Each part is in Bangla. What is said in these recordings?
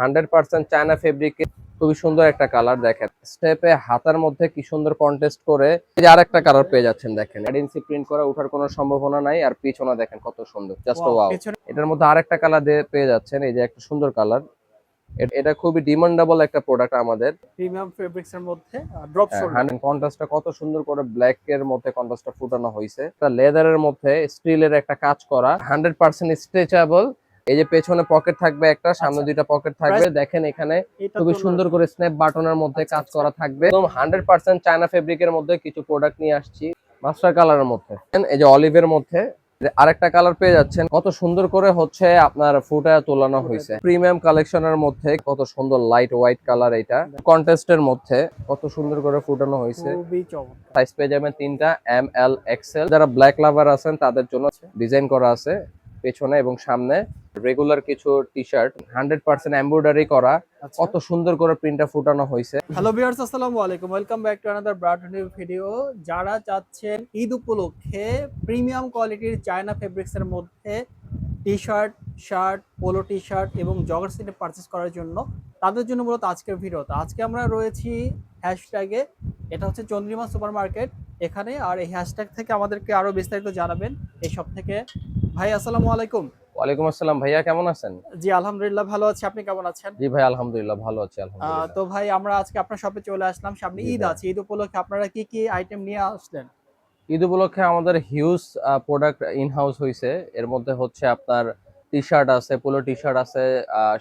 হান্ড্রেড পার্সেন্ট চায়না ফেব্রিক খুবই সুন্দর একটা কালার দেখেন। স্টেপে হাতার মধ্যে কি সুন্দর কন্টেস্ট করে এই যে আরেকটা কালার পেয়ে যাচ্ছেন দেখেন। এডেন্সি প্রিন্ট করা ওঠার কোনো সম্ভাবনা নাই আর পিছনে দেখেন কত সুন্দর। জাস্ট ওয়াও এটার মধ্যে আরেকটা কালার পেয়ে যাচ্ছেন এই যে একটা সুন্দর কালার। এটা খুবই ডিমান্ডেবল একটা প্রোডাক্ট আমাদের। প্রিমিয়াম ফেব্রিক্স এর মধ্যে ড্রপ শোল্ডার কন্ট্রাস্টটা কত সুন্দর করে ব্ল্যাক এর মধ্যে কন্ট্রাস্টটা ফুটানো হয়েছে একটা লেদারের মধ্যে স্টিলের একটা কাজ করা। হান্ড্রেড পার্সেন্ট স্ট্রেচেবল এই যে পেছনে পকেট থাকবে একটা সামনে আচ্ছা। দুইটা পকেট থাকবে। দেখেন এখানে খুবই সুন্দর করে স্ন্যাপ বাটনের মধ্যে আচ্ছা, কাজ আচ্ছা। করা থাকবে। একদম হান্ড্রেড পার্সেন্ট চায়না ফেব্রিকের মধ্যে কিছু প্রোডাক্ট নিয়ে আসছি। মাস্টার কালারের মধ্যে। এই যে অলিভের মধ্যে আরেকটা কালার পেয়ে যাচ্ছেন। কত সুন্দর করে হচ্ছে আপনার ফুটা তোলানো হয়েছে। প্রিমিয়াম কালেকশনের মধ্যে কত সুন্দর লাইট হোয়াইট কালার এটা। কন্টেস্টের মধ্যে কত সুন্দর করে ফুটানো হয়েছে। সাইজ পেয়ে যাবেন তিনটা এম এল এক্সেল যারা ব্ল্যাক লাভার আছেন তাদের জন্য ডিজাইন করা আছে পেছনে এবং সামনে। রেগুলার কিছু T shirt hundred percent embroidery করা। আচ্ছা। কত সুন্দর করে প্রিন্টটা ফুটানো হয়েছে। হ্যালো ভিউয়ার্স আসসালামু আলাইকুম। Welcome back to another brand new video যারা চাচ্ছেন ঈদ উপলক্ষে প্রিমিয়াম কোয়ালিটির চায়না ফেব্রিক্স এর মধ্যে T shirt shirt polo T shirt এবং জগার সেটে পারচেস করার জন্য তাদের জন্য মূলত আজকের ভিডিও তো আজকে আমরা রয়েছি হ্যাশট্যাগে এটা হচ্ছে চন্দ্রিমা সুপার মার্কেট এখানে আর এই হ্যাশট্যাগ থেকে আমাদেরকে আরও বিস্তারিত জানাবেন। এই সব থেকে। ভাই আসসালামু আলাইকুম। ওয়ালাইকুম আসসালাম। ভাইয়া কেমন আছেন? জি আলহামদুলিল্লাহ ভালো আছি। আপনি কেমন আছেন? জি ভাই আলহামদুলিল্লাহ ভালো আছি আলহামদুলিল্লাহ। তো ভাই আমরা আজকে আপনার শপে চলে আসলাম। সামনে ঈদ আছে। ঈদ উপলক্ষে আপনারা কি কি আইটেম নিয়ে আসলেন? ঈদ উপলক্ষে আমাদের হিউজ প্রোডাক্ট ইন হাউস হয়েছে এর মধ্যে হচ্ছে আপনার টি শার্ট আছে পোলো টি শার্ট আছে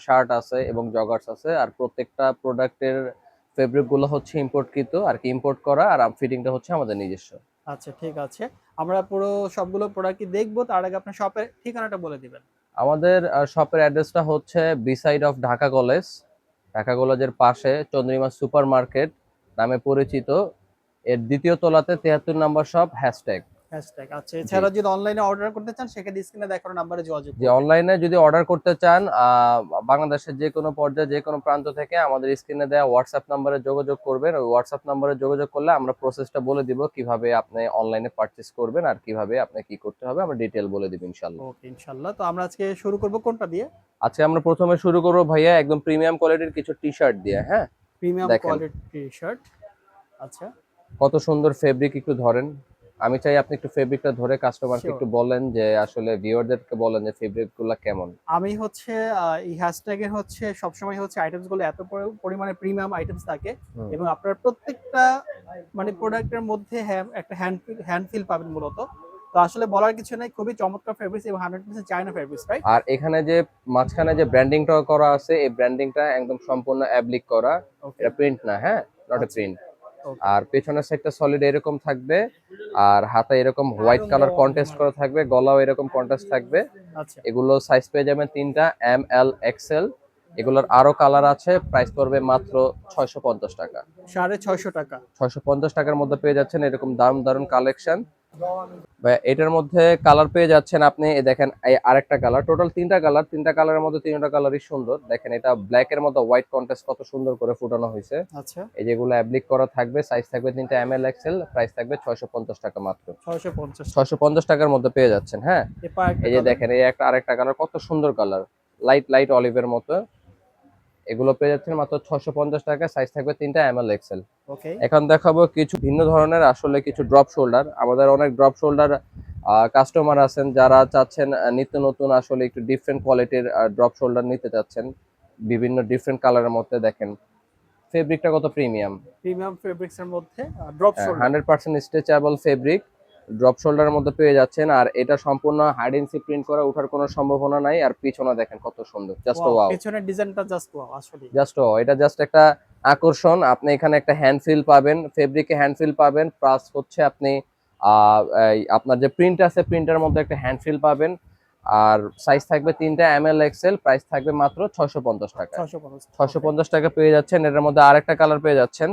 শার্ট আছে এবং জগার্স আছে। আর প্রত্যেকটা প্রোডাক্টের ফেব্রিকগুলো হচ্ছে ইম্পোর্টকৃত আর কি ইম্পোর্ট করা আর ফিটিংটা হচ্ছে আমাদের নিজস্ব। আচ্ছা ঠিক আছে। আমরা পুরো সবগুলো প্রোডাক্টই দেখব, তার আগে আপনার শপের ঠিকানাটা বলে দিবেন। আমাদের শপের অ্যাড্রেসটা হচ্ছে beside of Dhaka college Dhaka কলেজের পাশে চন্দ্রিমা সুপার মার্কেট নামে পরিচিত। এর দ্বিতীয় তলাতে তেহাত্তর নম্বর শপ হ্যাশট্যাগ হ্যাশট্যাগ আচ্ছা এছাড়া যদি অনলাইনে অর্ডার করতে চান সেক্ষেত্রে স্ক্রিনে দেখানো নাম্বারে যোগাযোগ যে অনলাইনে যদি অর্ডার করতে চান বাংলাদেশের যে কোনো পর্যায়ে যে কোনো প্রান্ত থেকে আমাদের স্ক্রিনে দেওয়া হোয়াটসঅ্যাপ নাম্বারে যোগাযোগ করবেন। ওই হোয়াটসঅ্যাপ নাম্বারে যোগাযোগ করলে আমরা প্রসেসটা বলে দিব কীভাবে আপনি অনলাইনে পারচেস করবেন আর কীভাবে আপনি কি করতে হবে আমরা ডিটেল বলে দিব ইনশাল্লাহ ওকে ইনশাল্লাহ তো আমরা আজকে শুরু করব কোনটা দিয়ে? আজকে আমরা প্রথমে শুরু করব ভাইয়া একদম প্রিমিয়াম কোয়ালিটির কিছু টি শার্ট দিয়ে হ্যাঁ? প্রিমিয়াম দেখেন। কোয়ালিটি টি শার্ট আচ্ছা। কত সুন্দর ফেব্রিক একটু ধরেন। আমি চাই আপনি একটু ফেব্রিকটা ধরে কাস্টমারকে. একটু বলেন যে আসলে ভিউয়ারদেরকে বলেন যে ফেব্রিকগুলা কেমন। আমি হচ্ছে এই হ্যাশট্যাগের হচ্ছে সবসময় হচ্ছে আইটেমসগুলো এত পরিমাণে প্রিমিয়াম আইটেমস থাকে এবং আপনার প্রত্যেকটা মানে প্রোডাক্টের মধ্যে হ্যাঁ- একটা হ্যান্ড হ্যান্ড ফিল পাবেন মূলত। তো আসলে বলার কিছু নাই খুবই চমৎকার ফেব্রিক্স এবং hundred percent China fabrics right আর এখানে যে মাঝখানে যে ব্র্যান্ডিংটা করা আছে এই ব্র্যান্ডিংটা একদম সম্পূর্ণ অ্যাপ্লিক করা। এটা প্রিন্ট না হ্যাঁ? Not a. প্রিন্ট. আর পেছনের সাইডটা সলিড এরকম থাকবে আর হাতে এরকম হোয়াইট কালার কন্টেস্ট করা থাকবে গলাও এরকম কন্টেস্ট থাকবে। আচ্ছা। এগুলো সাইজ পেয়ে যাবেন তিনটা এম এল এক্সেল এগুলোর আরও কালার আছে প্রাইস পড়বে মাত্র ছয়শো পঞ্চাশ টাকা। সাড়ে ছয়শো টাকা। ছয়শো পঞ্চাশ টাকার মধ্যে পেয়ে যাচ্ছেন এরকম দারুণ দারুণ কালেকশন এটার মধ্যে কালার পেয়ে যাচ্ছেন আপনি দেখেন এই আরেকটা কালার টোটাল তিনটা কালার তিনটা কালারের মধ্যে তিনটা কালারই সুন্দর। দেখেন এটা ব্ল্যাক এর মধ্যে হোয়াইট কন্টেস্ট কত সুন্দর করে ফুটানো হয়েছে। আচ্ছা। এই যেগুলো অ্যাপ্লিক করা থাকবে সাইজ থাকবে তিনটা এম এল এক্সেল প্রাইস থাকবে ছয়শো পঞ্চাশ টাকা মাত্র। ছয়শো পঞ্চাশ ছয়শো পঞ্চাশ টাকার মধ্যে পেয়ে যাচ্ছেন হ্যাঁ? এই যে দেখেন এই একটা আরেকটা কালার কত সুন্দর কালার লাইট লাইট অলিভের মতো। এগুলো পেয়ে যাচ্ছেন মাত্র ছশো পঞ্চাশ টাকা সাইজ থাকবে তিনটা এম এল এক্সেল এখন দেখাবো কিছু ভিন্ন ধরনের আসলে কিছু ড্রপ শোল্ডার আমাদের অনেক ড্রপ শোল্ডার কাস্টমার আছেন যারা চাচ্ছেন নিত্য নতুন আসলে একটু ডিফারেন্ট কোয়ালিটির ড্রপ শোল্ডার নিতে চাচ্ছেন। বিভিন্ন ডিফারেন্ট কালারের মধ্যে দেখেন। ফেব্রিকটা কত প্রিমিয়াম প্রিমিয়াম ফেব্রিক্স এর মধ্যে drop shoulder hundred percent stretchable fabric drop শোল্ডারের মধ্যে পেয়ে যাচ্ছেন। আর এটা সম্পূর্ণ হাইডেন্সি প্রিন্ট করা ওঠার কোনো সম্ভাবনা নাই। আর পিছনে দেখেন কত সুন্দর। জাস্ট ওয়াও পেছনের ডিজাইনটা জাস্ট ওয়াও আসলে। জাস্ট ও এটা জাস্ট একটা আকর্ষণ। আপনি এখানে একটা হ্যান্ড ফিল পাবেন ফেব্রিকে হ্যান্ড ফিল পাবেন। প্লাস হচ্ছে আপনি আপনার যে প্রিন্ট আছে প্রিন্টের মধ্যে একটা হ্যান্ড ফিল পাবেন। আর সাইজ থাকবে তিনটা এম এল এক্সেল প্রাইস থাকবে মাত্র ছয়শো পঞ্চাশ টাকা। ছয়শো পঞ্চাশ ছয়শো পঞ্চাশ টাকা পেয়ে যাচ্ছেন। এটার মধ্যে আরেকটা কালার পেয়ে যাচ্ছেন।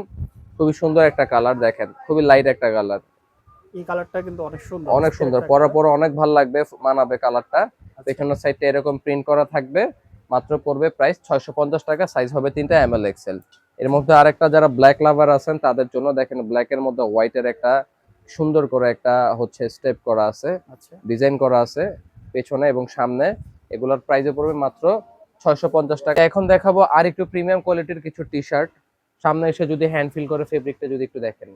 খুবই সুন্দর একটা কালার দেখেন। খুবই লাইট একটা কালার এই কালারটা কিন্তু অনেক সুন্দর অনেক সুন্দর। একটা পরা অনেক ভালো লাগবে মানাবে কালারটা। আচ্ছা, পেছনের সাইডটা এরকম প্রিন্ট করা থাকবে। মাত্র পড়বে প্রাইস ছয়শো পঞ্চাশ টাকা সাইজ হবে তিনটা এম এল এক্সেল এর মধ্যে আরেকটা যারা ব্ল্যাক লাভার আছেন তাদের জন্য দেখেন ব্ল্যাক এর মধ্যে হোয়াইটের একটা সুন্দর করে একটা হচ্ছে স্টেপ করা আছে। আচ্ছা। ডিজাইন করা আছে পেছনে এবং সামনে। এগুলোর প্রাইসে পড়বে মাত্র ছয়শো পঞ্চাশ টাকা। এখন দেখাবো আর একটু প্রিমিয়াম কোয়ালিটির কিছু টি শার্ট সামনে এসে যদি হ্যান্ড ফিল করে ফেব্রিকটা যদি একটু দেখেন।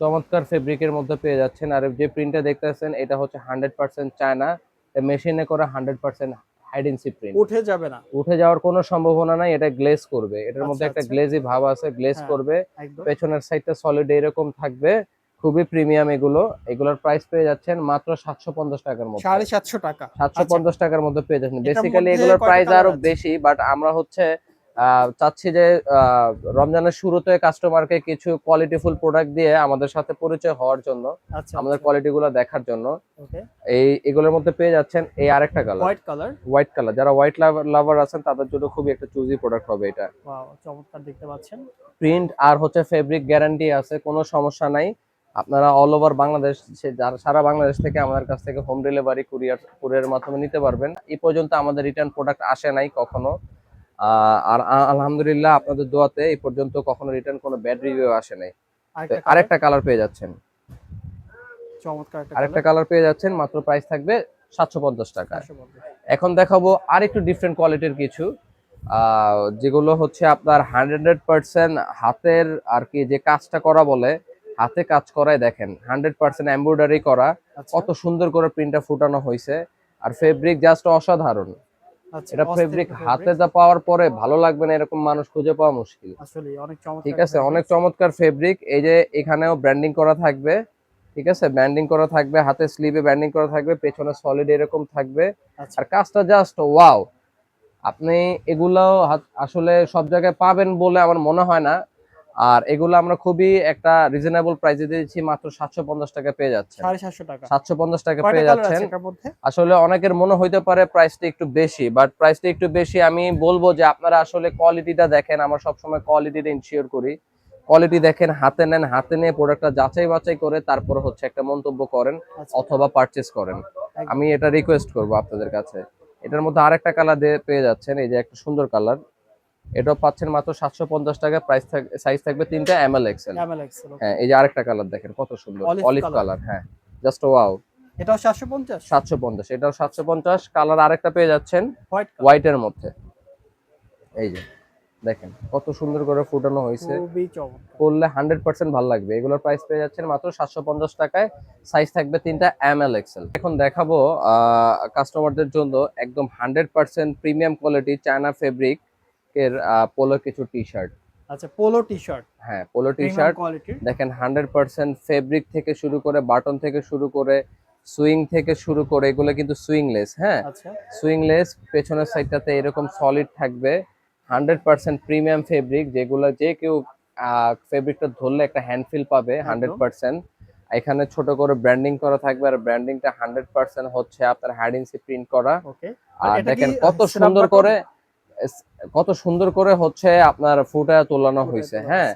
চমৎকার ফেব্রিকের মধ্যে পেয়ে যাচ্ছেন। আর যে প্রিন্টটা দেখতেছেন এটা হচ্ছে হান্ড্রেড পার্সেন্ট চায়না। মেশিনে করা হান্ড্রেড পার্সেন্ট হাইডেন্সি প্রিন্ট উঠে যাবে না। উঠে যাওয়ার কোনো সম্ভাবনা নাই এটা গ্লেজ করবে। এটার মধ্যে আচ্ছা, একটা আচ্ছা। গ্লেজি ভাব আছে গ্লেজ হ্যাঁ। করবে। পেছনের সাইডটা সলিড এরকম থাকবে। খুবই প্রিমিয়াম এগুলো। এগুলোর প্রাইস পেয়ে যাচ্ছেন মাত্র সাতশো পঞ্চাশ টাকার মধ্যে। সাড়ে সাতশো টাকা। সাতশো আচ্ছা। পঞ্চাশ টাকার মধ্যে পেয়ে যাচ্ছেন। বেসিক্যালি এগুলোর প্রাইস আরও বেশি বাট আমরা হচ্ছে চাচ্ছি যে রমজানের শুরুতে কাস্টমারকে কিছু কোয়ালিটিফুল প্রোডাক্ট দিয়ে আমাদের সাথে পরিচয় হওয়ার জন্য আচ্ছা আমাদের কোয়ালিটি গুলো দেখার জন্য। এই এগুলোর মধ্যে পেয়ে যাচ্ছেন এই আরেকটা colour white colour white colour যারা হোয়াইট লাভার আছেন তাদের জন্য খুবই একটা চুজি প্রোডাক্ট হবে এটা। ওয়াও চমৎকার দেখতে পাচ্ছেন। প্রিন্ট আর হচ্ছে ফেব্রিক গ্যারান্টি আছে কোনো সমস্যা নাই। আপনারা অল ওভার বাংলাদেশ যারা সারা বাংলাদেশ থেকে আমাদের কাছ থেকে হোম ডেলিভারি কুরিয়ার কুরিয়ারের মাধ্যমে নিতে পারবেন। এই পর্যন্ত আমাদের রিটার্ন প্রোডাক্ট আসে নাই কখনো। আর আলহামদুলিল্লাহ আপনাদের দোয়াতে এই পর্যন্ত কখনো রিটার্ন কোনো ব্যাড রিভিউ আসে নাই। আরেকটা কালার পেয়ে যাচ্ছেন। চমৎকার আরেকটা কালার পেয়ে যাচ্ছেন মাত্র প্রাইস থাকবে সাতশো পঞ্চাশ টাকা। এখন দেখাবো আর একটু ডিফারেন্ট কোয়ালিটির কিছু আহ, যেগুলো হচ্ছে আপনার হান্ড্রেড পার্সেন্ট হাতের আর কি যে কাজটা করা বলে হাতে কাজ করায় দেখেন। হান্ড্রেড পার্সেন্ট এমব্রয়ডারি করা আচ্ছা। কত সুন্দর করে প্রিন্টটা ফুটানো হয়েছে আর ফেব্রিক জাস্ট অসাধারণ। এটা অস্থির ফেব্রিক হাতে। যা পাওয়ার পরে ভালো লাগবে না এরকম মানুষ খুঁজে পাওয়া মুশকিল। আসলে অনেক চমৎকার ঠিক আছে অনেক চমৎকার ফেব্রিক এই যে এখানেও ব্র্যান্ডিং করা থাকবে ঠিক আছে? ব্যান্ডিং করা থাকবে হাতে স্লিভে ব্যান্ডিং করা থাকবে পেছনে সলিড এরকম থাকবে। আচ্ছা। আর কাজটা জাস্ট ওয়াও আপনি এগুলো আসলে সব জায়গায় পাবেন বলে আমার মনে হয় না। আর এগুলো আমরা খুবই একটা রিজনেবল প্রাইসে দিয়েছি মাত্র সাতশো পঞ্চাশ টাকা পেয়ে যাচ্ছেন। সাতশো পঞ্চাশ টাকা পেয়ে যাচ্ছেন। আসলে অনেকের মনে হইতে পারে প্রাইসটা একটু বেশি বাট প্রাইসটা একটু বেশি আমি বলব যে আপনারা আসলে কোয়ালিটিটা দেখেন আমরা সবসময় কোয়ালিটিটা ইনশিওর করি। কোয়ালিটি দেখেন হাতে নেন হাতে নিয়ে প্রোডাক্টটা যাচাই বাছাই করে তারপর হচ্ছে একটা মন্তব্য করেন আচ্ছা। অথবা পারচেস করেন। আমি এটা রিকোয়েস্ট করব আপনাদের কাছে। এটার মধ্যে আরেকটা কালার দিয়ে পেয়ে যাচ্ছেন এই যে একটা সুন্দর কালার এটাও পাচ্ছেন মাত্র সাতশো পঞ্চাশ টাকা প্রাইস সাইজ থাকবে তিনটা M L XL M L XL হ্যাঁ এই যে আরেকটা কালার দেখেন কত সুন্দর অলিভ কালার হ্যাঁ জাস্ট ওয়াও এটাও সাতশো পঞ্চাশ? সাতশো পঞ্চাশ এটাও সাতশো পঞ্চাশ কালার আরেকটা পেয়ে যাচ্ছেন হোয়াইট এর মধ্যে। এই যে দেখেন কত সুন্দর করে ফুটানো হয়েছে। করলে হান্ড্রেড পার্সেন্ট ভালো লাগবে। এগুলোর প্রাইস পেয়ে যাচ্ছেন মাত্র সাতশো পঞ্চাশ টাকায় সাইজ থাকবে তিনটা এম এল এক্সেল এখন দেখাবো কাস্টমারদের জন্য একদম hundred percent premium quality China fabric এর পোলো কিছু টি শার্ট আচ্ছা পোলো টি শার্ট হ্যাঁ পোলো টি শার্ট দেখেন হান্ড্রেড পার্সেন্ট ফেব্রিক থেকে শুরু করে বাটন থেকে শুরু করে সুইং থেকে শুরু করে এগুলো কিন্তু সুইংলেস হ্যাঁ? আচ্ছা। সুইংলেস পেছনের সাইডটাতে এরকম সলিড থাকবে। হান্ড্রেড পার্সেন্ট প্রিমিয়াম ফেব্রিক যেগুলো যে কেউ ফেব্রিকটা ধরলে একটা হ্যান্ড ফিল পাবে হান্ড্রেড পার্সেন্ট এখানে ছোট করে ব্র্যান্ডিং করা থাকবে আর ব্র্যান্ডিংটা হান্ড্রেড পার্সেন্ট হচ্ছে আপনার হ্যাড ইনসি প্রিন্ট করা। আর দেখেন কত সুন্দর করে কত সুন্দর করে হচ্ছে আপনার ফুটা তোলানো হয়েছে হ্যাঁ?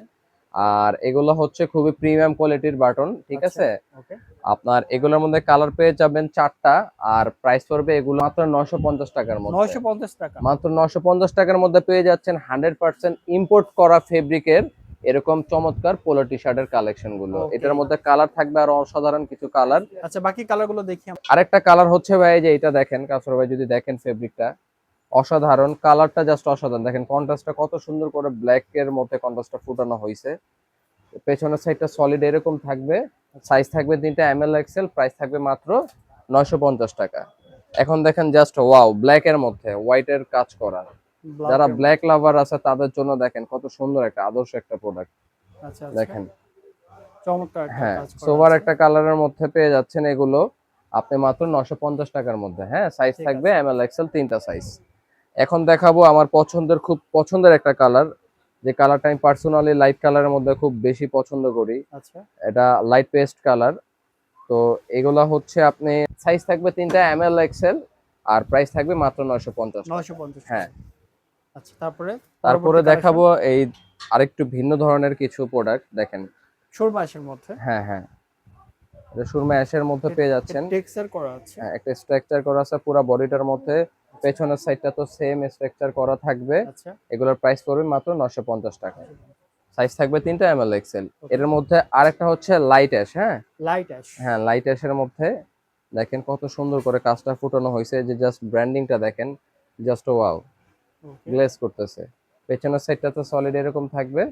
আর এগুলো হচ্ছে খুবই প্রিমিয়াম কোয়ালিটির বাটন ঠিক আচ্ছা। আছে? আপনার এগুলোর মধ্যে কালার পেয়ে যাবেন চারটা আর প্রাইস পড়বে এগুলো মাত্র নয়শো পঞ্চাশ টাকার মধ্যে। নয়শো পঞ্চাশ টাকা। মাত্র নশো পঞ্চাশ টাকার মধ্যে পেয়ে যাচ্ছেন হান্ড্রেড পার্সেন্ট ইম্পোর্ট করা ফেব্রিকের এরকম চমৎকার পোলো টি শার্টের কালেকশনগুলো। এটার মধ্যে কালার থাকবে আর অসাধারণ কিছু কালার আচ্ছা বাকি কালারগুলো দেখি আরেকটা কালার হচ্ছে ভাই যে এটা দেখেন কাসর ভাই যদি দেখেন ফেব্রিকটা অসাধারণ কালারটা জাস্ট অসাধারণ। দেখেন কন্ট্রাস্টটা কত সুন্দর করে ব্ল্যাক এর মধ্যে কন্ট্রাস্টটা ফুটানো হয়েছে। পেছনের সাইডটা সলিড এরকম থাকবে। সাইজ থাকবে তিনটা এম এল এক্সেল প্রাইস থাকবে মাত্র নয়শো পঞ্চাশ টাকা। এখন দেখেন জাস্ট ওয়াও ব্ল্যাক এর মধ্যে হোয়াইট এর কাজ করা। যারা ব্ল্যাক লাভার আছে তাদের জন্য দেখেন কত সুন্দর একটা আদর্শ একটা প্রোডাক্ট আচ্ছা আচ্ছা। দেখেন। চমৎকার একটা হ্যাঁ কাজ করা সোভার। একটা কালারের মধ্যে পেয়ে যাচ্ছেন এগুলো। আপনি মাত্র নশো টাকার মধ্যে। হ্যাঁ সাইজ থাকবে এম এল এক্সেল তিনটা সাইজ এখন দেখাবো আমার পছন্দের খুব পছন্দের একটা কালার। যে কালারটা আমি পার্সোনালি লাইট কালারের মধ্যে খুব বেশি পছন্দ করি। আচ্ছা। এটা লাইট পেস্ট কালার। তো এগুলা হচ্ছে আপনি সাইজ থাকবে তিনটা এম এল এক্সেল আর প্রাইস থাকবে মাত্র নয়শো পঞ্চাশ নয়শো পঞ্চাশ হ্যাঁ। আচ্ছা তারপরে? তারপরে দেখাবো এই আরেকটু ভিন্ন ধরনের কিছু প্রোডাক্ট দেখেন। সুরমাসের মধ্যে? হ্যাঁ হ্যাঁ। এটা সুরমা অ্যাশের মধ্যে পেয়ে যাচ্ছেন। টেক্সচার করা আছে। হ্যাঁ, একটা স্ট্রাকচার করা আছে পুরো বডিটার মধ্যে। পেছনের সাইডটা তো সেম স্ট্রাকচার করা থাকবে। আচ্ছা। এগুলোর প্রাইস পড়বে মাত্র নশো পঞ্চাশ টাকা। সাইজ থাকবে তিনটা এম এল এক্সেল। এর মধ্যে আরেকটা হচ্ছে লাইট অ্যাশ হ্যাঁ? লাইট অ্যাশ হ্যাঁ লাইট অ্যাশের মধ্যে দেখেন কত সুন্দর করে কাজটা ফুটানো হয়েছে যে জাস্ট ব্র্যান্ডিংটা দেখেন জাস্ট ওয়াও গ্লেজ করতেছে। পেছনের সাইডটা তো সলিড এরকম থাকবে।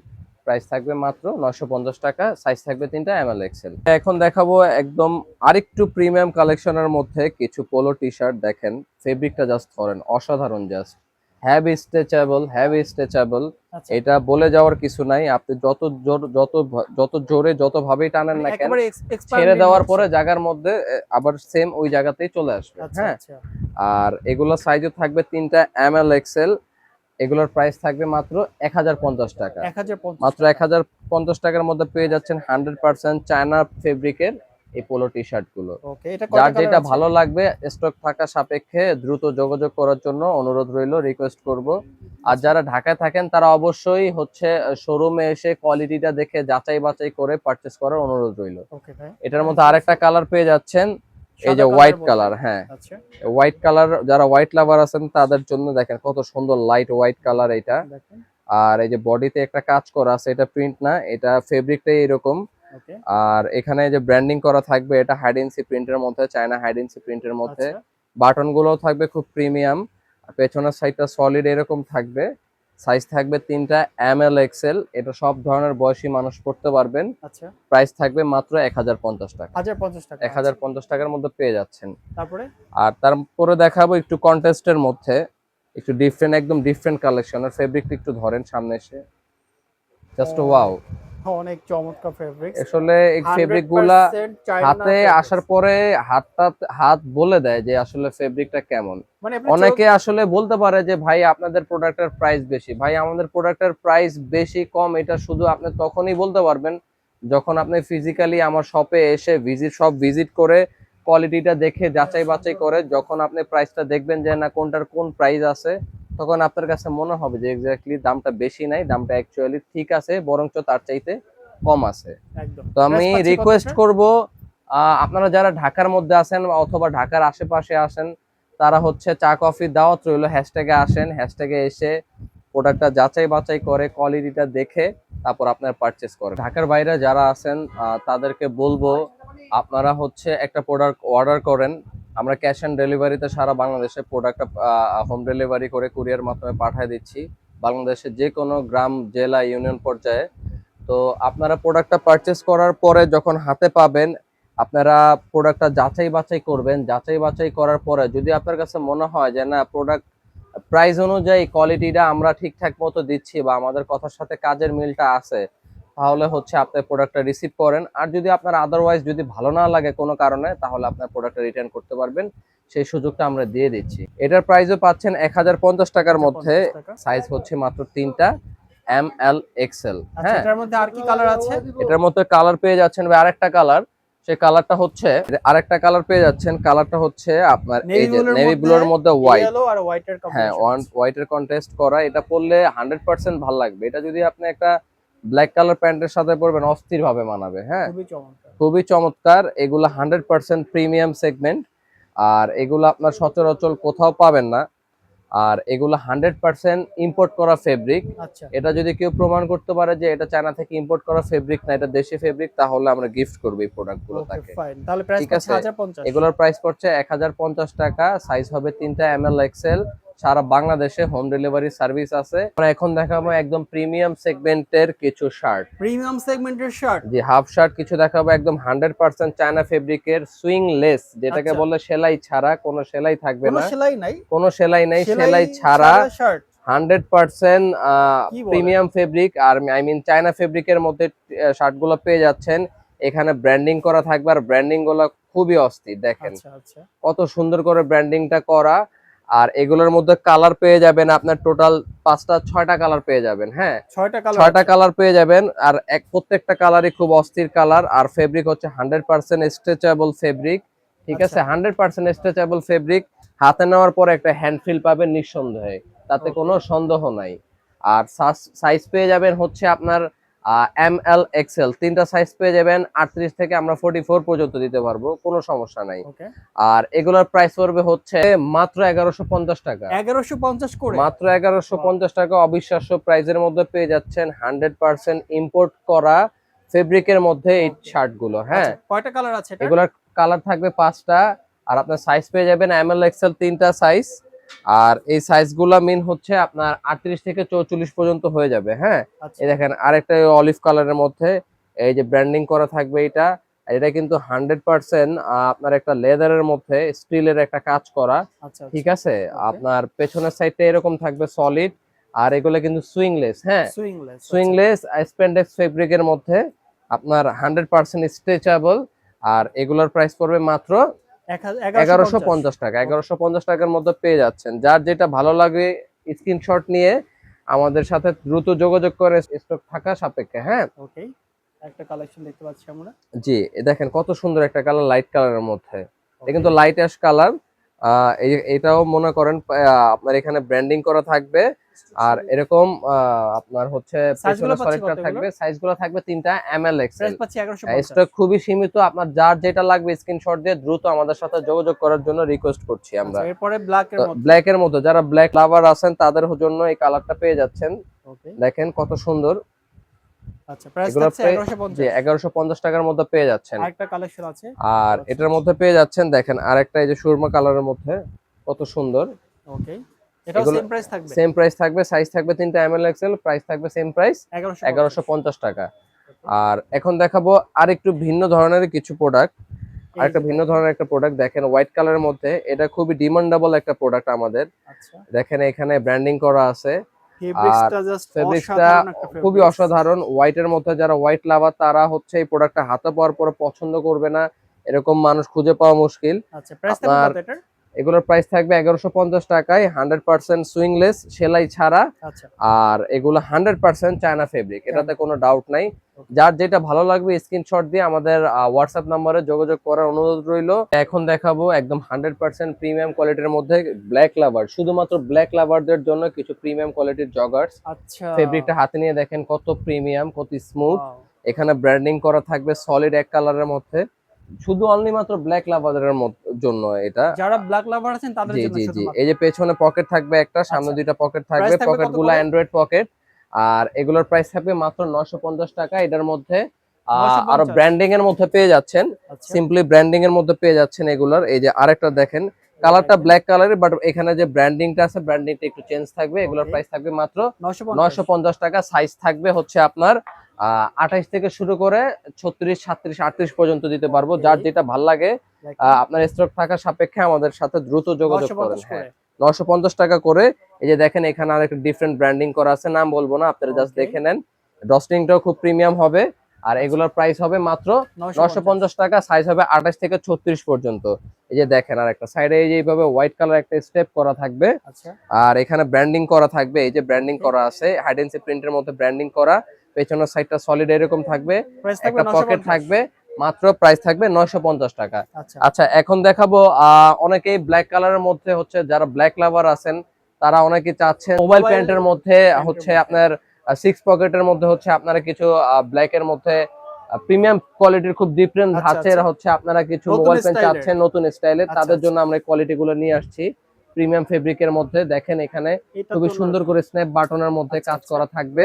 প্রাইস থাকবে মাত্র নয়শো পঞ্চাশ টাকা সাইজ থাকবে তিনটা এম এল এক্সেল এখন দেখাবো একদম আরেকটু প্রিমিয়াম কালেকশনের মধ্যে কিছু পোলো টি শার্ট দেখেন ফেব্রিকটা জাস্ট ধরেন অসাধারণ just have stretchable have stretchable এটা বলে যাওয়ার কিছু নাই আপনি যত জোর যত যত জোরে যত ভাবেই টানেন না কেন ছেড়ে দেওয়ার পরে জায়গার মধ্যে আবার সেম ওই জায়গাতেই চলে আসবে আচ্ছা হ্যাঁ? আচ্ছা। আর এগুলোর সাইজও থাকবে তিনটা এম এল এক্সেল এগুলোর প্রাইস থাকবে মাত্র এক হাজার পঞ্চাশ টাকা। মাত্র এক হাজার পঞ্চাশ টাকার মধ্যে পেয়ে যাচ্ছেন হান্ড্রেড পার্সেন্ট চায়না ফেব্রিকের এই পোলো টি শার্টগুলো যার যেটা ভালো লাগবে স্টক থাকা সাপেক্ষে দ্রুত যোগাযোগ করার জন্য অনুরোধ রইল রিকোয়েস্ট করব। আর যারা ঢাকায় থাকেন তারা অবশ্যই হচ্ছে শোরুমে এসে কোয়ালিটিটা দেখে যাচাই বাছাই করে পারচেস করার অনুরোধ রইল। এটার মধ্যে আরেকটা কালার পেয়ে যাচ্ছেন এই যে হোয়াইট কালার হ্যাঁ। আচ্ছা। হোয়াইট কালার যারা হোয়াইট লাভার আছেন তাদের জন্য দেখেন কত সুন্দর লাইট হোয়াইট কালার এটা। আর এই যে বডিতে একটা কাজ করা আছে এটা প্রিন্ট না এটা ফেব্রিকটাই এরকম। আর এখানে যে ব্র্যান্ডিং করা থাকবে এটা হাইডেন্সি প্রিন্টের মধ্যে চায়না হাইডেন্সি প্রিন্টের মধ্যে। আচ্ছা। বাটনগুলো থাকবে খুব প্রিমিয়াম পেছনের সাইডটা সলিড এরকম থাকবে। সাইজ থাকবে তিনটা এম এল এক্সেল এটা সব ধরনের বয়সী মানুষ পড়তে পারবেন। আচ্ছা। প্রাইস থাকবে মাত্র এক হাজার পঞ্চাশ টাকা। হাজার পঞ্চাশ টাকা এক হাজার পঞ্চাশ টাকার মধ্যে পেয়ে যাচ্ছেন। তারপরে? আর তারপরে দেখাবো একটু কন্টেস্টের মধ্যে একটু ডিফারেন্ট একদম ডিফারেন্ট কালেকশনের ফেব্রিকটা একটু ধরেন সামনে এসে। জাস্ট ওয়াও অনেক চমৎকার ফেব্রিক আসলে এই ফেব্রিকগুলা হাতে আসার পরে হাতটা হাত বলে দেয় যে আসলে ফেব্রিকটা কেমন। মানে অনেকে আসলে বলতে পারে যে ভাই আপনাদের প্রোডাক্টের প্রাইস বেশি। ভাই আমাদের প্রোডাক্টের প্রাইস বেশি কম এটা শুধু আপনি তখনই বলতে পারবেন যখন আপনি ফিজিক্যালি আমার শপে এসে ভিজিট সব ভিজিট করে কোয়ালিটিটা দেখে যাচাই বাছাই করে যখন আপনি প্রাইসটা দেখবেন যে না কোনটার কোন প্রাইস আছে? তখন আপনার কাছে মনে হবে যে এক্স্যাক্টলি দামটা বেশি নাই দামটা অ্যাকচুয়ালি ঠিক আছে বরঞ্চ তার চাইতে কম আছে। একদম। তো আমি রিকোয়েস্ট? করব আপনারা যারা ঢাকার মধ্যে আছেন অথবা ঢাকার আশেপাশে আসেন তারা হচ্ছে চা কফি দাওয়াত রইল হ্যাশট্যাগে আসেন হ্যাশট্যাগে এসে প্রোডাক্টটা যাচাই বাছাই করে কোয়ালিটিটা দেখে তারপর আপনার পারচেস করেন। ঢাকার বাইরে যারা আছেন আহ, তাদেরকে বলব আপনারা হচ্ছে একটা প্রোডাক্ট অর্ডার করেন আমরা ক্যাশ অন ডেলিভারিতে সারা বাংলাদেশে প্রোডাক্টটা হোম ডেলিভারি করে কুরিয়ার মাধ্যমে পাঠিয়ে দিচ্ছি। বাংলাদেশের যে কোনো গ্রাম, জেলা ইউনিয়ন পর্যায়ে। তো আপনারা প্রোডাক্টটা পারচেস করার পরে যখন হাতে পাবেন, আপনারা প্রোডাক্টটা যাচাই বাছাই করবেন। যাচাই বাছাই করার পরে যদি আপনার কাছে মনে হয় যে না প্রোডাক্ট প্রাইস অনুযায়ী কোয়ালিটিটা আমরা ঠিকঠাক মতো দিচ্ছি বা আমাদের কথার সাথে কাজের মিলটা আছে তাহলে হচ্ছে আপনি প্রোডাক্টটা রিসিভ করেন। আর যদি আপনার আদারওয়াইজ যদি ভালো না লাগে কোনো কারণে তাহলে আপনার প্রোডাক্টটা রিটার্ন করতে পারবেন। সেই সুযোগটা আমরা দিয়ে দিচ্ছি। এটার প্রাইসও পাচ্ছেন এক হাজার পঞ্চাশ টাকার মধ্যে। সাইজ হচ্ছে মাত্র তিনটা এম এল এক্সেল আচ্ছা হ্যাঁ? এটার মধ্যে আর কি কালার আছে? এটার মধ্যে কালার পেয়ে যাচ্ছেন ভাই আরেকটা কালার সেই কালারটা হচ্ছে আরেকটা কালার পেয়ে যাচ্ছেন। কালারটা হচ্ছে আপনার এই যে নেভি ব্লুর মধ্যে হোয়াইট আর হোয়াইটের হ্যাঁ হোয়াইটের কন্টেস্ট করা এটা পরলে হান্ড্রেড পার্সেন্ট ভালো লাগবে। এটা যদি আপনি একটা ব্ল্যাক কালার প্যান্টের সাথে পরবেন অস্থির ভাবে মানাবে হ্যাঁ? খুবই চমৎকার। এগুলো হান্ড্রেড পার্সেন্ট প্রিমিয়াম সেগমেন্ট আর এগুলো আপনার সচরাচর কোথাও পাবেন না আর এগুলো হান্ড্রেড পার্সেন্ট ইম্পোর্ট করা ফেব্রিক আচ্ছা। এটা যদি কেউ প্রমাণ করতে পারে যে এটা চায়না থেকে ইম্পোর্ট করা ফেব্রিক না এটা দেশি ফেব্রিক তাহলে আমরা গিফট করব এই প্রোডাক্টগুলো তাকে। প্রাইস ঠিক আছে। এগুলোর প্রাইস পড়ছে এক হাজার পঞ্চাশ টাকা সাইজ হবে তিনটা এম এল এক্সেল সারা বাংলাদেশে হোম ডেলিভারি সার্ভিস আছে। আমরা এখন দেখাবো একদম প্রিমিয়াম সেগমেন্টের কিছু শার্ট প্রিমিয়াম সেগমেন্টের শার্ট যে হাফ শার্ট কিছু দেখাবো একদম হান্ড্রেড পার্সেন্ট চায়না ফেব্রিকের সুইং লেস যেটাকে আচ্ছা। বলে সেলাই ছাড়া কোনো সেলাই থাকবে না। কোনো সেলাই নাই? কোনো সেলাই নাই সেলাই ছাড়া shirt hundred percent? Premium fabric R I mean China ফেব্রিকের মধ্যে শার্টগুলো পেয়ে যাচ্ছেন। এখানে ব্র্যান্ডিং করা থাকবে আর ব্র্যান্ডিংগুলো খুবই অস্থির দেখেন। আচ্ছা আচ্ছা। কত সুন্দর করে ব্র্যান্ডিংটা করা। আর এগুলোর মধ্যে কালার পেয়ে যাবেন আপনার টোটাল পাঁচটা ছয়টা কালার পেয়ে যাবেন হ্যাঁ? ছয়টা কালার ছয়টা কালার পেয়ে যাবেন আর এক প্রত্যেকটা কালারই খুব অস্থির কালার আর ফেব্রিক হচ্ছে হান্ড্রেড পার্সেন্ট স্ট্রেচেবল ফেব্রিক ঠিক আছে? আচ্ছা। হান্ড্রেড পার্সেন্ট স্ট্রেচেবল ফেব্রিক হাতে নেওয়ার পরে একটা হ্যান্ড ফিল পাবেন নিঃসন্দেহে তাতে কোনো সন্দেহ নাই। আর সাইজ পেয়ে যাবেন হচ্ছে আপনার এম এল এক্সেল তিনটা সাইজ পেয়ে যাবেন আটত্রিশ থেকে আমরা ফোর্টি ফোর পর্যন্ত দিতে পারব কোনো সমস্যা নাই। আর এগুলোর প্রাইস পড়বে হচ্ছে মাত্র এগারোশো পঞ্চাশ টাকা। এগারোশো পঞ্চাশ করে? মাত্র এগারোশো পঞ্চাশ টাকা অবিশ্বাস্য প্রাইজের মধ্যে পেয়ে যাচ্ছেন হান্ড্রেড পার্সেন্ট ইম্পোর্ট করা ফেব্রিকের মধ্যে এই. শার্টগুলো হ্যাঁ। আচ্ছা, কয়টা কালার আছে এগুলোর কালার থাকবে পাঁচটা আর আপনার সাইজ পেয়ে যাবেন এম এল এক্সেল তিনটা সাইজ আর এই সাইজগুলো মেন হচ্ছে আপনার আটত্রিশ থেকে চৌচল্লিশ পর্যন্ত হয়ে যাবে হ্যাঁ? আচ্ছা। এই দেখেন আরেকটা অলিভ কালারের মধ্যে এই যে ব্র্যান্ডিং করা থাকবে এটা এটা কিন্তু হান্ড্রেড পার্সেন্ট আপনার একটা লেদারের মধ্যে স্টিলের একটা কাজ করা আচ্ছা ঠিক আছে? আপনার পেছনের সাইডটা এরকম থাকবে সলিড আর এগুলো কিন্তু সুইংলেস হ্যাঁ? সুইংলেস সুইংলেস স্প্যান্ডেক্স ফেব্রিকের মধ্যে আপনার হান্ড্রেড পার্সেন্ট স্ট্রেচেবল আর এগুলোর প্রাইস পড়বে মাত্র এগারোশো পঞ্চাশ। টাকা। এগারোশো পঞ্চাশ টাকার মধ্যে পেয়ে যাচ্ছেন। যার যেটা ভালো লাগে স্ক্রিনশট নিয়ে আমাদের সাথে দ্রুত যোগাযোগ করে স্টক থাকা সাপেক্ষে হ্যাঁ? ওকে একটা কালেকশন দেখতে পাচ্ছি আমরা। জি দেখেন কত সুন্দর একটা কালার লাইট কালারের মধ্যে। এটা কিন্তু লাইট অ্যাশ কালার এটাও মনে করেন আপনার এখানে ব্র্যান্ডিং করা থাকবে। আর এরকম আপনার হচ্ছে? থাকবে সাইজগুলো থাকবে তিনটা এম এল এক্সেল স্টক খুবই সীমিত আপনার যার যেটা লাগবে স্ক্রিনশট দিয়ে দ্রুত আমাদের সাথে যোগাযোগ করার জন্য রিকোয়েস্ট করছি আমরা। আচ্ছা, এরপরে ব্ল্যাক এর মধ্যে। ব্ল্যাক এর মধ্যে যারা ব্ল্যাক লাভার আছেন তাদের জন্য এই কালারটা পেয়ে যাচ্ছেন। দেখেন কত সুন্দর। আচ্ছা টাকার মধ্যে পেয়ে যাচ্ছেন। আরেকটা কালেকশন আছে। আর এটার মধ্যে পেয়ে যাচ্ছেন দেখেন আরেকটা এই যে সুরমা কালারের মধ্যে কত সুন্দর। ওকে এটাও সেম প্রাইস থাকবে? সেম প্রাইস থাকবে সাইজ থাকবে তিনটা এম এল এক্সেল প্রাইস থাকবে সেম প্রাইস এগারোশো এগারোশো পঞ্চাশ টাকা। আর এখন দেখাবো আর একটু ভিন্ন ধরনের কিছু প্রোডাক্ট আরেকটা ভিন্ন ধরনের একটা প্রোডাক্ট দেখেন হোয়াইট কালারের মধ্যে এটা খুবই ডিমান্ডেবল একটা প্রোডাক্ট আমাদের। আচ্ছা। দেখেন এখানে ব্র্যান্ডিং করা আছে। ফেব্রিক্সটা খুবই অসাধারণ। হোয়াইটের মধ্যে যারা হোয়াইট লাভার তারা হচ্ছে এই প্রোডাক্টটা হাতে পাওয়ার পরে পছন্দ করবে না। এরকম মানুষ খুঁজে পাওয়া মুশকিল। আচ্ছা আপনার- এগুলোর প্রাইস থাকবে এগারোশো পঞ্চাশ টাকায় হান্ড্রেড পার্সেন্ট সুইংলেস সেলাই ছাড়া। আচ্ছা। আর এগুলো হান্ড্রেড পার্সেন্ট চায়না ফেব্রিক এটাতে কোনো ডাউট নাই। যার যেটা ভালো লাগবে স্ক্রিনশট দিয়ে আমাদের হোয়াটসঅ্যাপ নাম্বারে যোগাযোগ করার অনুরোধ রইল। এখন দেখাবো একদম হান্ড্রেড পার্সেন্ট প্রিমিয়াম কোয়ালিটির মধ্যে ব্ল্যাক লাভার শুধুমাত্র ব্ল্যাক লাভারদের জন্য কিছু প্রিমিয়াম কোয়ালিটির জগার্স আচ্ছা। ফেব্রিকটা হাতে নিয়ে দেখেন কত প্রিমিয়াম কত স্মুথ এখানে ব্র্যান্ডিং করা থাকবে সলিড এক কালারের মধ্যে। শুধু অনলি মাত্র ব্ল্যাক লাভারের জন্য এটা। যারা ব্ল্যাক লাভার আছেন তাদের জন্য জি জি। এই যে পেছনে পকেট থাকবে একটা সামনে আচ্ছা। দুইটা পকেট থাকবে Price থাকবে পকেট কতগুলো অ্যান্ড্রয়েড পকেট আর এগুলোর প্রাইস থাকবে মাত্র নশো পঞ্চাশ টাকা এটার মধ্যে আরও ব্র্যান্ডিং এর মধ্যে পেয়ে যাচ্ছেন। আচ্ছা। সিম্পলি ব্র্যান্ডিং এর মধ্যে পেয়ে যাচ্ছেন এগুলোর। এই যে আরেকটা দেখেন কালারটা ব্ল্যাক কালারের বাট এখানে যে ব্র্যান্ডিংটা আছে ব্র্যান্ডিংটা একটু চেঞ্জ থাকবে। এগুলোর প্রাইস থাকবে মাত্র 950 নয়শো পঞ্চাশ টাকা। সাইজ থাকবে হচ্ছে আপনার আঠাইশ থেকে শুরু করে ছত্রিশ সাতত্রিশ আটত্রিশ পর্যন্ত দিতে পারব। যার যেটা ভালো লাগে আপনার স্টক থাকার সাপেক্ষে আমাদের সাথে দ্রুত যোগাযোগ 950 করেন। হ্যাঁ নশো পঞ্চাশ টাকা করে। এই যে দেখেন এখানে আরেকটা ডিফারেন্ট ব্র্যান্ডিং করা আছে। নাম বলব না আপনারা জাস্ট দেখে নেন। ডস্টিংটাও খুব প্রিমিয়াম হবে। আর এগুলোর প্রাইস হবে মাত্র 950 নশো পঞ্চাশ টাকা সাইজ হবে আঠাশ থেকে ছত্রিশ পর্যন্ত। এই যে দেখেন আর একটা সাইডে এই যে এইভাবে হোয়াইট কালার একটা স্টেপ করা থাকবে। আচ্ছা। আর এখানে ব্র্যান্ডিং করা থাকবে। এই যে ব্র্যান্ডিং করা আছে হাইডেন্সি প্রিন্টের মধ্যে ব্র্যান্ডিং করা। পেছনের সাইডটা সলিড এরকম থাকবে একটা পকেট থাকবে মাত্র প্রাইস থাকবে নয়শো পঞ্চাশ টাকা। আচ্ছা। আচ্ছা এখন দেখাবো অনেকেই ব্ল্যাক কালারের মধ্যে হচ্ছে যারা ব্ল্যাক লাভার আছেন তারা অনেকে চাচ্ছেন মোবাইল প্যান্টের মধ্যে হচ্ছে আপনার সিক্স পকেটের মধ্যে হচ্ছে আপনারা কিছু ব্ল্যাক এর মধ্যে প্রিমিয়াম কোয়ালিটির খুব ডিফারেন্ট আচ্ছা, ধাঁচের আচ্ছা। হচ্ছে আপনারা কিছু মোবাইল প্যান্ট চাচ্ছেন নতুন স্টাইলের আচ্ছা, তাদের। জন্য আমরা কোয়ালিটি গুলো নিয়ে আসছি। প্রিমিয়াম ফেব্রিকের মধ্যে দেখেন এখানে খুবই সুন্দর করে স্ন্যাপ বাটনের মধ্যে আচ্ছা, কাজ আচ্ছা। করা থাকবে।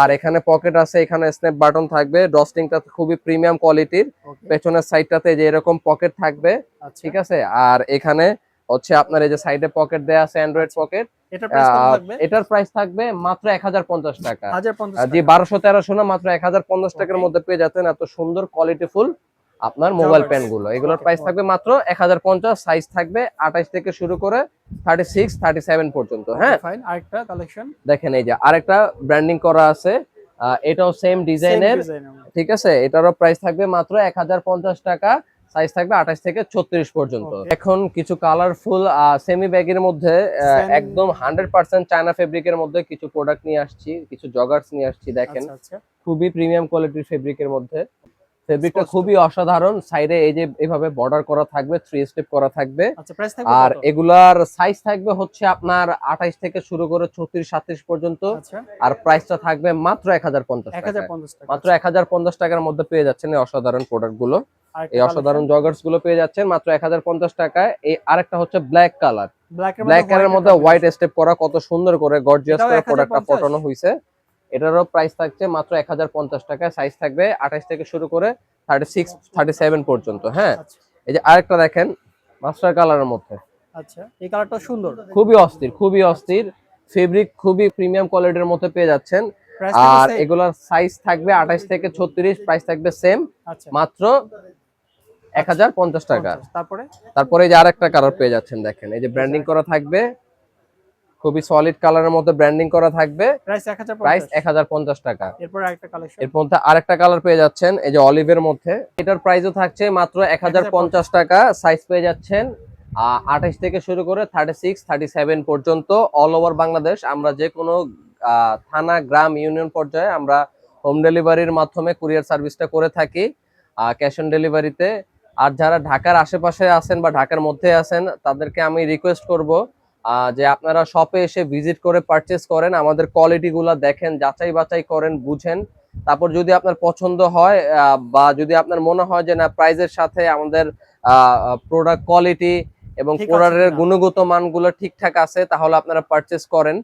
আর এখানে পকেট আছে এখানে স্ন্যাপ বাটন থাকবে। ডস্টিংটা খুবই প্রিমিয়াম কোয়ালিটির পেছনের সাইডটাতে যে এরকম পকেট থাকবে আচ্ছা। ঠিক আছে? আর এখানে হচ্ছে আপনার এই যে সাইডে পকেট দেয়া আছে অ্যান্ড্রয়েড পকেট এটার প্রাইস থাকবে মাত্র এক হাজার পঞ্চাশ টাকা। 1050 আর জি বারোশো তেরোশো না মাত্র এক হাজার পঞ্চাশ টাকার মধ্যে পেয়ে যাচ্ছেন। এত সুন্দর কোয়ালিটি ফুল আপনার মোবাইল Joggers. প্যান্টগুলো। এগুলোর প্রাইস থাকবে মাত্র এক হাজার পঞ্চাশ সাইজ থাকবে আঠাশ থেকে শুরু করে থার্টি সিক্স থার্টি সেভেন পর্যন্ত হ্যাঁ আরেকটা কালেকশন দেখেন এই যে আরেকটা ব্র্যান্ডিং করা আছে। এটাও সেম ডিজাইনের ঠিক আছে? এটারও প্রাইস থাকবে মাত্র এক হাজার পঞ্চাশ টাকা সাইজ থাকবে আঠাশ থেকে ছত্রিশ পর্যন্ত। এখন কিছু কালারফুল সেমি ব্যাগের মধ্যে একদম হান্ড্রেড পার্সেন্ট চায়না ফেব্রিকের মধ্যে কিছু প্রোডাক্ট নিয়ে আসছি কিছু জগার্স নিয়ে আসছি দেখেন। আচ্ছা আচ্ছা। খুবই প্রিমিয়াম কোয়ালিটির ফেব্রিকের মধ্যে। ফেব্রিকটা। খুবই অসাধারণ। সাইডে এই যে এইভাবে বর্ডার করা থাকবে থ্রি স্টেপ করা থাকবে। আচ্ছা আর এগুলার সাইজ থাকবে হচ্ছে আপনার আঠাইশ থেকে শুরু করে ছত্রিশ সাতত্রিশ পর্যন্ত। আচ্ছা। আর প্রাইসটা থাকবে মাত্র এক হাজার পঞ্চাশ টাকা। মাত্র এক হাজার পঞ্চাশ টাকার মধ্যে পেয়ে যাচ্ছেন এই অসাধারণ প্রোডাক্টগুলো এই অসাধারণ জগার্সগুলো পেয়ে যাচ্ছেন মাত্র এক হাজার পঞ্চাশ টাকায়। এই আরেকটা হচ্ছে ব্ল্যাক কালার ব্ল্যাক কালারের মধ্যে হোয়াইট স্টেপ করা কত সুন্দর করে গর্জিয়াস এটাও করে 1050 প্রোডাক্টটা ফটানো হয়েছে এটারও প্রাইস থাকছে মাত্র এক হাজার পঞ্চাশ টাকা। সাইজ থাকবে আঠাশ থেকে শুরু করে থার্টি সিক্স থার্টি সেভেন পর্যন্ত হ্যাঁ? আচ্ছা। এই যে আরেকটা দেখেন মাস্টার কালারের মধ্যে। আচ্ছা এই কালারটা সুন্দর। খুবই অস্থির খুবই অস্থির। ফেব্রিক খুবই প্রিমিয়াম কোয়ালিটির মধ্যে পেয়ে যাচ্ছেন। আর এগুলোর সাইজ থাকবে আঠাশ থেকে ছত্রিশ প্রাইস থাকবে সেম আচ্ছা। মাত্র এক হাজার পঞ্চাশ টাকা। তারপরে? তারপরে এই যে আরেকটা কালার পেয়ে যাচ্ছেন দেখেন। এই যে ব্র্যান্ডিং করা থাকবে। খুবই সলিড কালারের মধ্যে ব্র্যান্ডিং করা থাকবে। প্রাইস 1050 প্রাইস এক হাজার পঞ্চাশ টাকা। এরপর আরেকটা কালেকশন এর মধ্যে আরেকটা কালার পেয়ে যাচ্ছেন এই যে অলিভের মধ্যে। এটার প্রাইসও থাকছে মাত্র এক হাজার পঞ্চাশ টাকা। সাইজ পেয়ে যাচ্ছেন আঠাশ থেকে শুরু করে থার্টি সিক্স থার্টি সেভেন পর্যন্ত অল ওভার বাংলাদেশ। আমরা যে কোনো থানা গ্রাম ইউনিয়ন পর্যায়ে আমরা হোম ডেলিভারির মাধ্যমে কুরিয়ার সার্ভিসটা করে থাকি ক্যাশ অন ডেলিভারিতে আর যারা ঢাকার আশেপাশে আছেন বা ঢাকার মধ্যে আছেন তাদেরকে আমি রিকোয়েস্ট করব যে আপনারা শপে এসে ভিজিট করে পারচেস করেন আমাদের কোয়ালিটিগুলো দেখেন যাচাই বাছাই করেন বুঝেন। তারপর যদি আপনার পছন্দ হয় বা যদি আপনার মনে হয় যে না প্রাইজের সাথে আমাদের প্রোডাক্ট কোয়ালিটি এবং প্রোডাক্টের? গুণগত মানগুলো ঠিকঠাক আছে তাহলে আপনারা পারচেস করেন।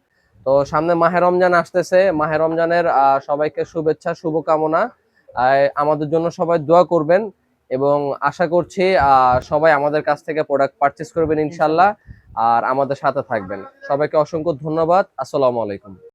তো সামনে মাহে রমজান আসতেছে মাহে রমজানের আহ, সবাইকে শুভেচ্ছা শুভকামনা। আমাদের জন্য সবাই দোয়া করবেন এবং আশা করছি আহ, সবাই আমাদের কাছ থেকে প্রোডাক্ট পারচেস করবেন ইনশাল্লাহ। আর আমাদের সাথে থাকবেন। সবাইকে অসংখ্য ধন্যবাদ। আসসালামু আলাইকুম।